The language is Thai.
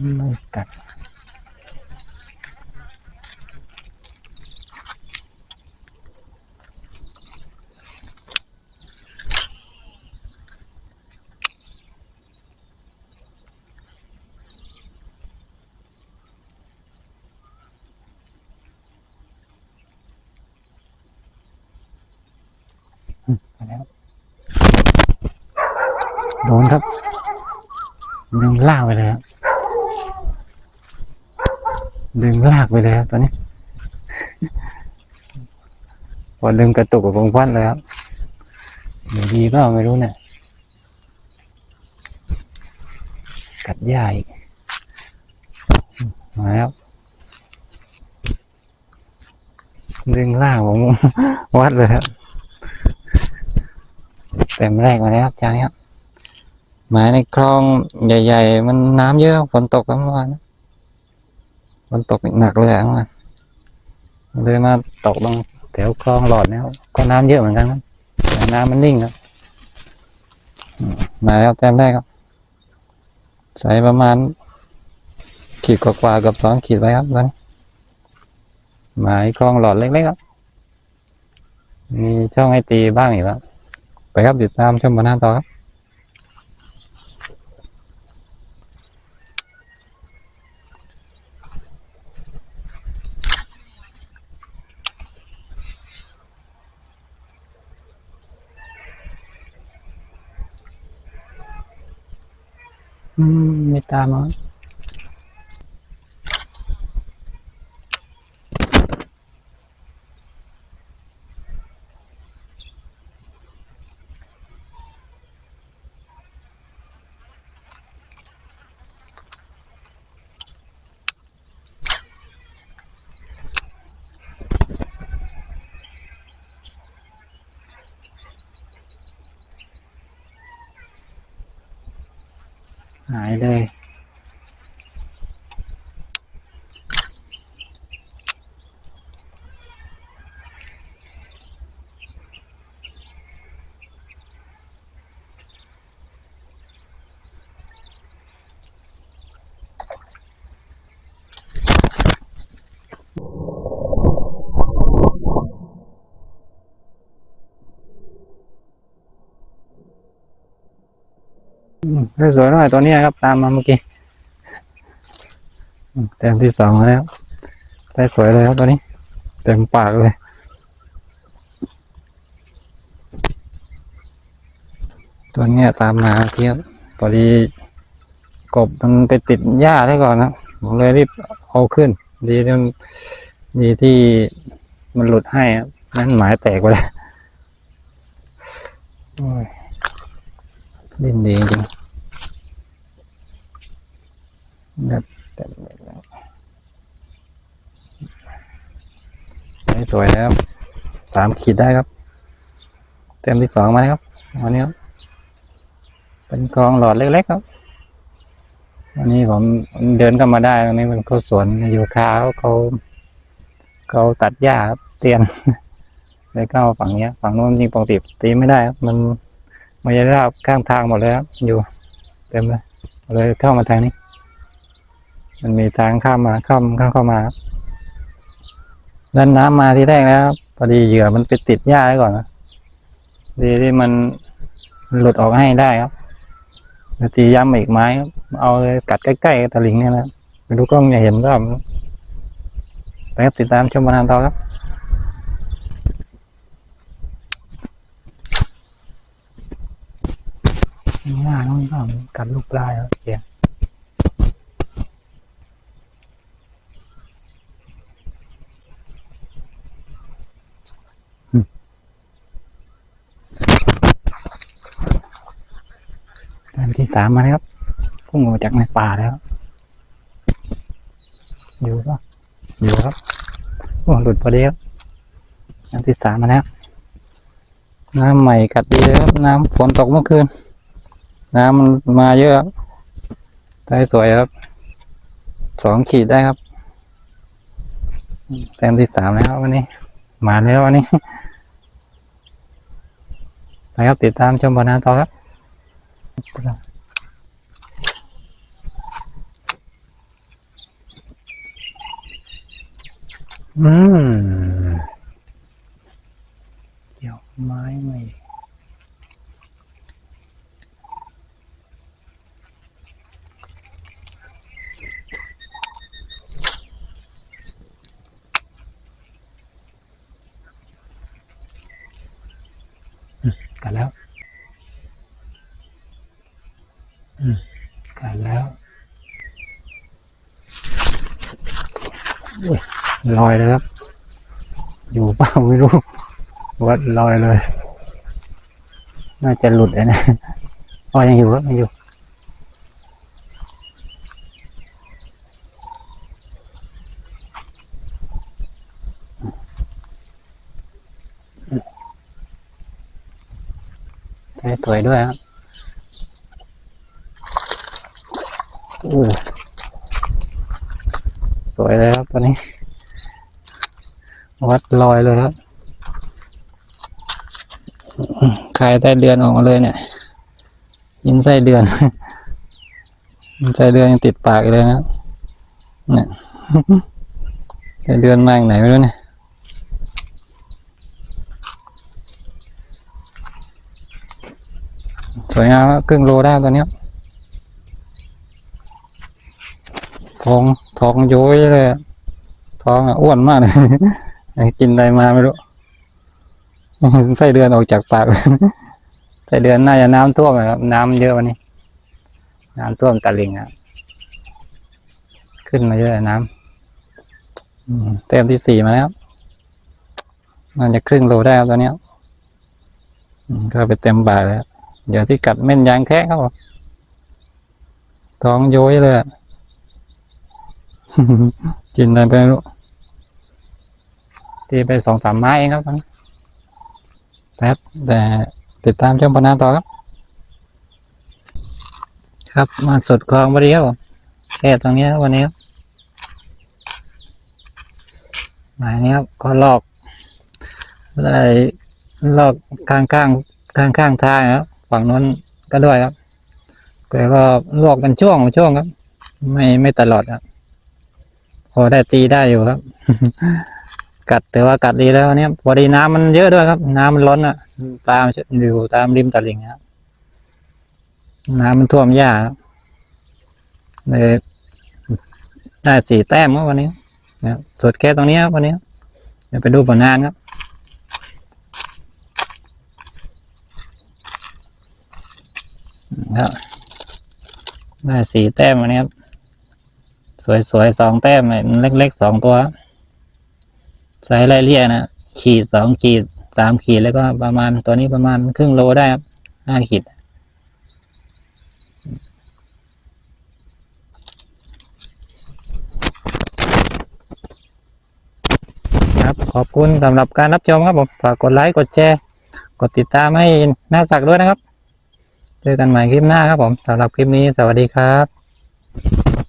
ไม่กัดแล้วโดนครับดึงล่าไปเลยครับ ดึงลากไปเลยครับตอนนี้ พอดึงกระตุกกับวงพันเลยครับเดี๋ยวดีก็ไม่รู้เนี่ยกัดหญ้าอีกมาแล้วดึงลางผมวัดเลยครับเต็มแรกมาแล้วครับจานนี้ครับหมายในคลองใหญ่ ๆ มันน้ำเยอะฝนตกแล้วเมื่อวานนะ ฝนตกหนักเลยอะมื่อวานเลยมาตกตรงแถวคลองหลอดเนี่ยก็น้ำเยอะเหมือนกันครับแต่น้ำมันนิ่งครับมมาแล้วแต้มแรกครับ ใส่ประมาณขีดกว่าๆกับสองขีดไว้ครับตอนนี้หมายคลองหลอดเล็กๆครับ มีช่องให้ตีบ้างอีกแล้วไปครับติดตามชมบนหน้าต่อครับ อืมไม่ตามมาหาย เลย สวยหน่อยตัวนี้ครับตามมาเมื่อกี้เต็มที่สองแล้วใส่สวยเลยครับตัวนี้ เต็มปากเลยตัวนี้ตามมาเทียบพอดีกบมันไปติดหญ้าได้ก่อนนะผมเลยรีบเอาขึ้น ดีที่มันดีที่มันหลุดให้นั่นหมายแตกไปแล้วโอ้ยดิ้นดีจริง ๆแบบเต็มเลยแล้วได้สวยแล้วสามขีดได้ครับ เต็มที่สองมาแล้วครับวันนี้ครับเป็นกองหลอดเล็กๆครับวันนี้ผมเดินเข้ามาได้ตรงนี้เป็นเขาสวนอยู่คาเขาเขาเขาตัดหญ้าครับเตียนเลยเข้าฝั่งเนี้ย ฝั่งโน้นจริงปกติตีไม่ได้ครับมันมันจะราบข้างทางหมดเลยครับอยู่ เต็มเลยเลยเข้ามาทางนี้ มันมีทางข้ามมาข้ามข้ามเข้ามาด้านน้ำมาที่แรกแล้วพอดีเหยื่อมันไปติดหญ้าไว้ก่อนนะดีที่มันหลุดออกให้ได้ครับแล้วตีย้ำอีกไม้ครับเอาเลยกัดใกล้ๆตะลิงเนี่ยนะไปดูกล้องอย่าเห็นก็ไปครับติดตามชมบรรทานต่อครับหน้าน้องก็กัดลูกปลายเสียอืมได้ไป ที่สามมาแล้วครับพุ่งออกมาจากในป่าแล้ว อยู่ก็อยู่ครับโอ้หลุดพอดีครับน้ำที่สามมาแล้วน้ำใหม่กัดดีเลยครับ น้ำฝนตกเมื่อคืน น้ำมันมาเยอะครับได้สวยครับ สองขีดได้ครับแต้มที่สามแล้วครับวันนี้ มาแล้ววันนี้ไปครับติดตามชมบอลนาต่อครับ อืมเกี่ยวไม้ไหมกัดแล้ว อืมกัดแล้วอุ๊ย ลอยเลยครับ อยู่เปล่าไม่รู้ วัดลอยเลย น่าจะหลุดเลยนะอ๋อยังอยู่ครับยังอยู่ใช้สวยด้วยครับอู้สวยเลยครับตอนนี้ วัดลอยเลยครับคลายไส้เดือนออกมาเลยเนี่ยยินไส้เดือนยินไส้เดือนยังติดปากเลยนะเนี่ยไส้เดือนมาจากไหนไม่รู้เนี่ยสวยงามครึ่งโลได้ตัวเนี้ยทองทองย้อยเลยทองอะอ้วนมากเลย กินอะไรมาไม่รู้ไส้เดือนออกจากปากไส้เดือนน่าจะน้ำท่วมนะครับน้ำเยอะวันนี้ น้ำท่วมตะลิงอะขึ้นมาเยอะน้ำเต็มที่สี่มาแล้วน่าจะครึ่งโลได้ครับตัวเนี้ก็ไปเต็มบ่าแล้ว เดี๋ยวที่กัดเม่นยางแคะครับท้องโย้ยเลยกินอะไรไปไม่รู้ ตีไปสองสามไม้เองครับตอนนี้แป๊บแต่ติดตามช่องปนาต่อครับ ครับมาสุดคลองพอดีครับผมแค่ตรงนี้วันนี้ครับหมายนี้ครับก็ลอกอะไรลอกข้างข้างข้างข้างทางครับฝั่งนู้นก็ด้วยครับแต่ก็ลวกเป็นช่วงเป็นช่วงครับ ไม่ไม่ตลอดครับพอได้ตีได้อยู่ครับ กัดแต่ว่ากัดดีแล้วเนี่ยพอดีน้ำมันเยอะด้วยครับ น้ำมันล้นอะปลามันอยู่ตามริมตลิ่งครับน้ำมันท่วมหญ้าเลยได้สี่แต้มครับวันนี้นะสดแค่ตรงนี้ครับวันนี้เดี๋ยวไปดูผลงานครับครับได้สี่แต้มวันนี้ครับ สวยๆสองแต้มเล็กๆสองตัว ใส่ไล่เลี่ยนะขีดสองขีดสามขีดแล้วก็ประมาณตัวนี้ประมาณครึ่งโลได้ครับห้าขีดครับขอบคุณสำหรับการรับชมครับผมฝากกดไลค์กดแชร์กดติดตามให้หน้าสักด้วยนะครับ เจอกันใหม่คลิปหน้าครับผมสำหรับคลิปนี้สวัสดีครับ